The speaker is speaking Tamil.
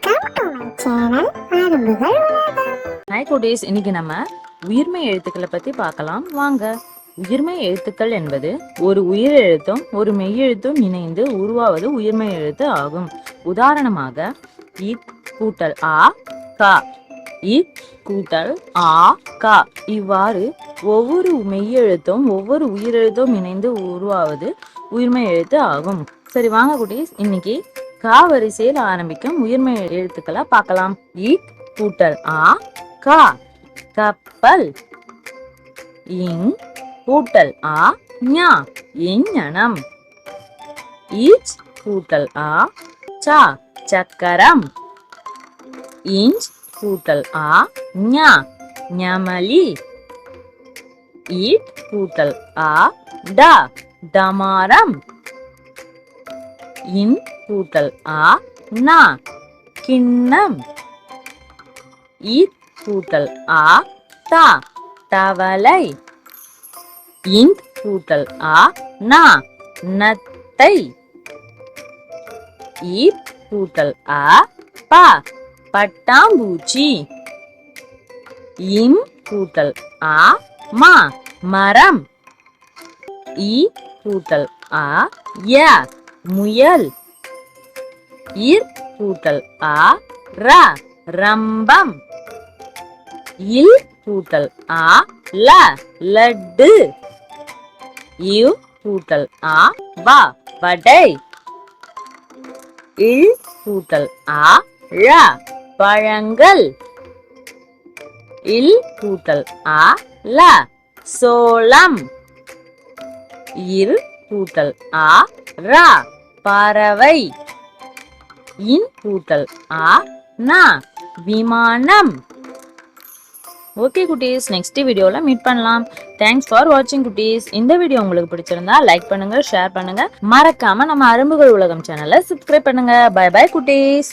ஹாய் குட்டீஸ் இன்னைக்கு நம்ம உயிர்மை எழுத்துக்களை பத்தி பார்க்கலாம். வாங்க. உயிர்மை எழுத்துக்கள் என்பது ஒரு உயிர் எழுத்தும் ஒரு மெய்யெழுத்தும் இணைந்து உருவாவது உயிர்மை எழுத்து ஆகும். உதாரணமாக இத் கூட்டல் ஆ கா. இத் கூட்டல் ஆ கா. இவ்வாறு ஒவ்வொரு மெய்யெழுத்தும் ஒவ்வொரு உயிரெழுத்தும் இணைந்து உருவாவது உயிர்மை எழுத்து ஆகும். சரி வாங்க குட்டீஸ் இன்னைக்கு கா வரிசையில் ஆரம்பிக்கும். உயிர்மை எழுத்துக்களை பார்க்கலாம். இ கூட்டல். ஆ கா கப்பல். இங் கூட்டல். ஆ ஞா இஞ்ஞனம். ஈச் கூட்டல். ஆ சா சக்கரம். இஞ்ச் கூட்டல். ஆ ஞா ஞமலி. ஈட் கூட்டல். ஆ ட டமாரம். இன் கூட்டல் ஆ நா. கிண்ணம். ஈத் கூட்டல் ஆ தா. தவளை. இந்த் கூட்டல் ஆ நா. நத்தை. ஈத் கூட்டல் ஆ பா. பட்டாம்பூச்சி. இம் கூட்டல் ஆ மா. மரம். இ கூட்டல் ஆ ய. முயல். இர் கூட்டல். ஆ ர ரம்பம். இல் கூட்டல். ஆ ல லட்டு. இவ் கூட்டல். ஆ வ வடை. இல் கூட்டல். ஆ ழ பழங்கள். இல் கூட்டல். ஆ ல சோளம். இர் கூட்டல் ஆ ரா பறவை. இன் கூட்டல் ஆ நா விமானம். ஓகே குட்டீஸ் நெக்ஸ்ட் வீடியோவில் மீட் பண்ணலாம். தேங்க்ஸ் ஃபார் வாட்சிங் குட்டீஸ். இந்த வீடியோ உங்களுக்கு பிடிச்சிருந்தா லைக் பண்ணுங்க ஷேர் பண்ணுங்க. மறக்காம நம்ம அரும்புகள் உலகம் சேனலை சப்ஸ்கிரைப் பண்ணுங்க. பை பை குட்டீஸ்.